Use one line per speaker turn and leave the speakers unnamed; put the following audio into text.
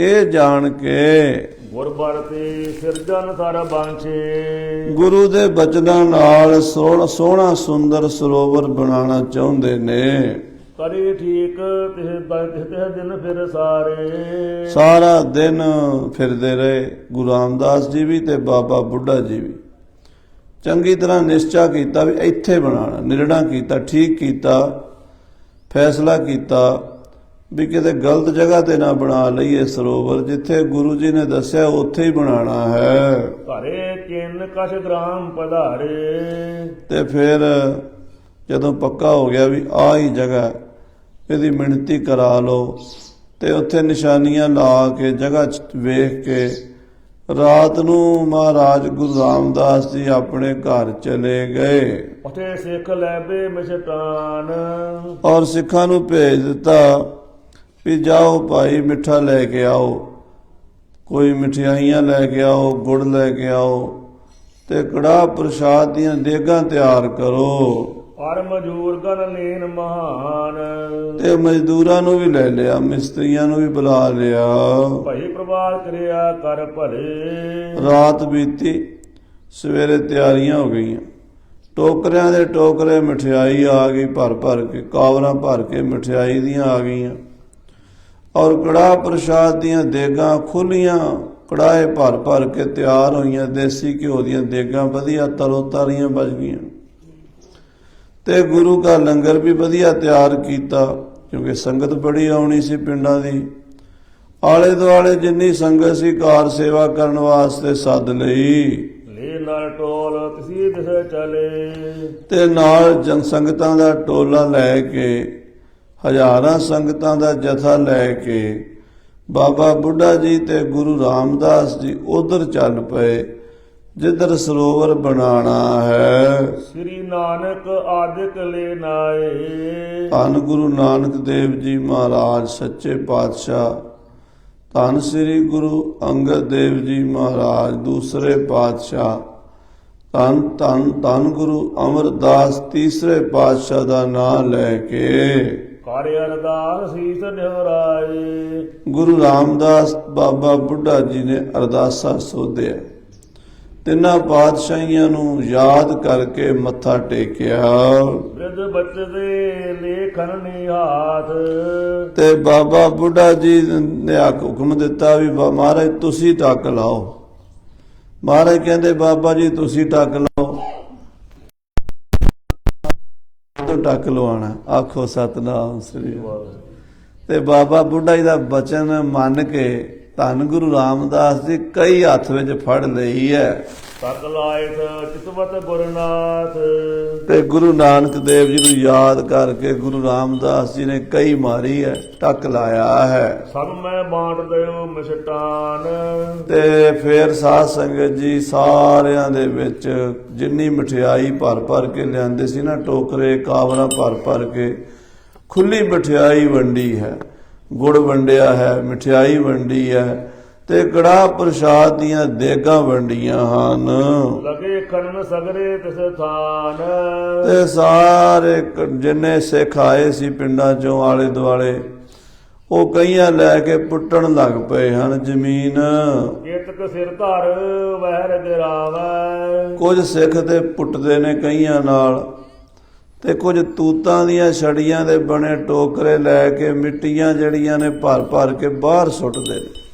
ਇਹ ਜਾਣ ਕੇ
ਗੁਰਬਰ ਤੇ ਸਿਰਜਨ ਸਰ ਬਾਂਛੇ।
ਗੁਰੂ ਦੇ ਬਚਨਾਂ ਨਾਲ ਸੋਹਣਾ ਸੋਹਣਾ ਸੁੰਦਰ ਸਰੋਵਰ ਬਣਾਉਣਾ ਚਾਹੁੰਦੇ ਨੇ।
ਕਰੇ ਠੀਕ ਤਿਹ ਤਿਹ ਦਿਨ ਫਿਰ ਸਾਰੇ।
ਸਾਰਾ ਦਿਨ ਫਿਰਦੇ ਰਹੇ ਗੁਰੂ ਰਾਮਦਾਸ ਜੀ ਵੀ ਤੇ ਬਾਬਾ ਬੁੱਢਾ ਜੀ ਵੀ। ਚੰਗੀ ਤਰ੍ਹਾਂ ਨਿਸ਼ਚਾ ਕੀਤਾ ਵੀ ਇੱਥੇ ਬਣਾਉਣਾ ਨਿਰਣਾ ਕੀਤਾ ਠੀਕ ਕੀਤਾ ਫੈਸਲਾ ਕੀਤਾ। ਵੀ ਕਿਤੇ ਗਲਤ ਜਗ੍ਹਾ ਤੇ ਨਾ ਬਣਾ ਲਈਏ ਸਰੋਵਰ ਜਿੱਥੇ ਗੁਰੂ ਜੀ ਨੇ ਦੱਸਿਆ ਉੱਥੇ ਹੀ ਬਣਾਉਣਾ ਹੈ।
ਘਰੇ ਚਿੰਨ ਕਛ ਗ੍ਰਾਮ ਪਧਾਰੇ।
ਤੇ ਫਿਰ ਜਦੋਂ ਪੱਕਾ ਹੋ ਗਿਆ ਵੀ ਆ ਹੀ ਜਗ੍ਹਾ ਇਹਦੀ ਮਿਣਤੀ ਕਰਾ ਲਓ ਤੇ ਉੱਥੇ ਨਿਸ਼ਾਨੀਆਂ ਲਾ ਕੇ ਜਗ੍ਹਾ 'ਚ ਵੇਖ ਕੇ ਰਾਤ ਨੂੰ ਮਹਾਰਾਜ ਗੁਰੂ ਰਾਮਦਾਸ ਜੀ ਆਪਣੇ ਘਰ ਚਲੇ ਗਏ।
ਉਥੇ ਸਿੱਖ ਲੈਬੇ ਮਿਸ਼ਟਾਨ।
ਔਰ ਸਿੱਖਾਂ ਨੂੰ ਭੇਜ ਦਿੱਤਾ ਵੀ ਜਾਓ ਭਾਈ ਮਿੱਠਾ ਲੈ ਕੇ ਆਓ। ਕੋਈ ਮਠਿਆਈਆਂ ਲੈ ਕੇ ਆਓ ਗੁੜ ਲੈ ਕੇ ਆਓ ਤੇ ਕੜਾ ਪ੍ਰਸ਼ਾਦ ਦੀਆਂ ਦੇਗਾਂ ਤਿਆਰ ਕਰੋ।
ਔਰ ਮਜੂਰ ਗਨ ਲੀਨ ਮਹਾਨ।
ਤੇ ਮਜ਼ਦੂਰਾਂ ਨੂੰ ਵੀ ਲੈ ਲਿਆ ਮਿਸਤਰੀਆਂ ਨੂੰ ਵੀ ਬੁਲਾ ਲਿਆ।
ਭਈ ਪ੍ਰਵਾਰ ਕਰਿਆ ਕਰ ਭਲੇ।
ਰਾਤ ਬੀਤੀ ਸਵੇਰੇ ਤਿਆਰੀਆਂ ਹੋ ਗਈਆਂ। ਟੋਕਰਿਆਂ ਦੇ ਟੋਕਰੇ ਮਠਿਆਈ ਆ ਗਈ ਭਰ ਭਰ ਕੇ ਕਾਵਰਾਂ ਭਰ ਕੇ ਮਠਿਆਈ ਦੀਆਂ ਆ ਗਈਆਂ। ਔਰ ਕੜਾ ਪ੍ਰਸ਼ਾਦ ਦੀਆਂ ਦੇਗਾਂ ਖੁੱਲੀਆਂ ਕੜਾਏ ਭਰ ਭਰ ਕੇ ਤਿਆਰ ਹੋਈਆਂ ਦੇਸੀ ਘਿਓ ਦੀਆਂ ਦੇਗਾਂ ਵਧੀਆ ਤਰੋ ਤਾਰੀਆਂ ਬਚ ਗਈਆਂ। ਤੇ ਗੁਰੂ ਦਾ ਲੰਗਰ ਵੀ ਵਧੀਆ ਤਿਆਰ ਕੀਤਾ ਕਿਉਂਕਿ ਸੰਗਤ ਬੜੀ ਆਉਣੀ ਸੀ ਪਿੰਡਾਂ ਦੀ। ਆਲੇ ਦੁਆਲੇ ਜਿੰਨੀ ਸੰਗਤ ਸੀ ਕਾਰ ਸੇਵਾ ਕਰਨ ਵਾਸਤੇ ਸੱਦ ਲਈ।
ਲੇ ਨਾਲ ਟੋਲ ਤਸੀ ਦਿਸ ਚਲੇ।
ਤੇ ਨਾਲ ਜਨ ਸੰਗਤਾਂ ਦਾ ਟੋਲਾ ਲੈ ਕੇ ਹਜ਼ਾਰਾਂ ਸੰਗਤਾਂ ਦਾ ਜਥਾ ਲੈ ਕੇ ਬਾਬਾ ਬੁੱਢਾ ਜੀ ਤੇ ਗੁਰੂ ਰਾਮਦਾਸ ਜੀ ਉਧਰ ਚੱਲ ਪਏ ਜਿੱਧਰ ਸਰੋਵਰ ਬਣਾਣਾ ਹੈ।
ਸ੍ਰੀ ਨਾਨਕ ਆਦਿਕ ਲੈ ਨਾਏ।
ਧੰਨ ਗੁਰੂ ਨਾਨਕ ਦੇਵ ਜੀ ਮਹਾਰਾਜ ਸੱਚੇ ਪਾਤਸ਼ਾਹ। ਧੰਨ ਸ੍ਰੀ ਗੁਰੂ ਅੰਗਦ ਦੇਵ ਜੀ ਮਹਾਰਾਜ ਦੂਸਰੇ ਪਾਤਸ਼ਾਹ। ਧੰਨ ਧੰਨ ਧੰਨ ਗੁਰੂ ਅਮਰਦਾਸ ਤੀਸਰੇ ਪਾਤਸ਼ਾਹ ਦਾ ਨਾਮ ਲੈ ਕੇ।
ਕਰ ਅਰਦਾਸ ਸੀਸ ਨਿਵਰਾਏ।
ਗੁਰੂ ਰਾਮਦਾਸ ਬਾਬਾ ਬੁੱਢਾ ਜੀ ਨੇ ਅਰਦਾਸਾ ਸੋਧਿਆ। ਤਿੰਨਾਂ ਪਾਤਸ਼ਾਹੀਆਂ ਨੂੰ ਯਾਦ ਕਰਕੇ ਮੱਥਾ ਟੇਕਿਆ।
ਬਿਰਧ ਬੱਚੇ ਦੇ ਲੇਖਨ ਨਿਹਾਤ।
ਤੇ ਬਾਬਾ ਬੁੱਢਾ ਜੀ ਨੇ ਆ ਹੁਕਮ ਦਿੱਤਾ ਵੀ ਮਹਾਰਾਜ ਤੁਸੀਂ ਟੱਕ ਲਾਓ। ਮਹਾਰਾਜ ਕਹਿੰਦੇ ਬਾਬਾ ਜੀ ਤੁਸੀਂ ਟੱਕ ਤੋਂ ਟੱਕ ਲਵਾਣਾ ਆਖੋ ਸਤਨਾਮ ਸ੍ਰੀ ਤੇ ਬਾਬਾ ਬੁੱਢਾ ਜੀ ਦਾ ਬਚਨ ਮੰਨ ਕੇ ਧੰਨ ਗੁਰੂ ਰਾਮਦਾਸ ਜੀ ਕਈ ਹੱਥ ਵਿੱਚ ਫੜ ਲਈ ਹੈ।
ਤਕ ਲਾਇਤ ਚਿਤਵਤ ਗੁਰਨਾਥ।
ਤੇ ਗੁਰੂ ਨਾਨਕ ਦੇਵ ਜੀ ਨੂੰ ਯਾਦ ਕਰਕੇ ਗੁਰੂ ਰਾਮਦਾਸ ਜੀ ਨੇ ਕਈ ਮਾਰੀ ਹੈ ਟੱਕ ਲਾਇਆ ਹੈ।
ਸਭ ਮੈਂ ਬਾਂਟ ਦਿਓ ਮਿਸ਼ਟਾਨ।
ਤੇ ਫਿਰ ਸਾਧ ਸੰਗਤ ਜੀ ਸਾਰਿਆਂ ਦੇ ਵਿੱਚ ਜਿੰਨੀ ਮਠਿਆਈ ਭਰ ਭਰ ਕੇ ਲਿਆਂਦੇ ਸੀ ਨਾ ਟੋਕਰੇ ਕਾਵਰਾਂ ਭਰ ਭਰ ਕੇ ਖੁੱਲੀ ਮਠਿਆਈ ਵੰਡੀ ਹੈ। ਗੁੜ ਵੰਡਿਆ ਹੈ ਮਠਿਆਈ ਵੰਡੀ ਹੈ ਤੇ ਕੜਾ ਪ੍ਰਸ਼ਾਦ ਦੀਆਂ ਦੇਗਾਂ ਵੰਡੀਆਂ ਹਨ।
ਲਗੇ ਖਨਨ ਸਗਰੇ ਤਿਸ ਥਾਨ।
ਤੇ ਸਾਰੇ ਜਿੰਨੇ ਸਿੱਖ ਆਏ ਸੀ ਪਿੰਡਾਂ ਚੋਂ ਆਲੇ ਦੁਆਲੇ ਉਹ ਕਈਆਂ ਲੈ ਕੇ ਪੁੱਟਣ ਲੱਗ ਪਏ ਹਨ ਜ਼ਮੀਨ।
ਕੇਤਕ ਸਿਰ ਧਰ ਵਹਿਰ ਗਿਰਾਵੈ
ਕੁਝ ਸਿੱਖ ਤੇ ਪੁੱਟਦੇ ਨੇ ਕਈਆਂ ਨਾਲ। ਤੇ ਕੁਝ ਤੂਤਾਂ ਦੀਆਂ ਛੜੀਆਂ ਦੇ ਬਣੇ ਟੋਕਰੇ ਲੈ ਕੇ ਮਿੱਟੀਆਂ ਜਿਹੜੀਆਂ ਨੇ ਭਰ ਭਰ ਕੇ ਬਾਹਰ ਸੁੱਟਦੇ ਨੇ।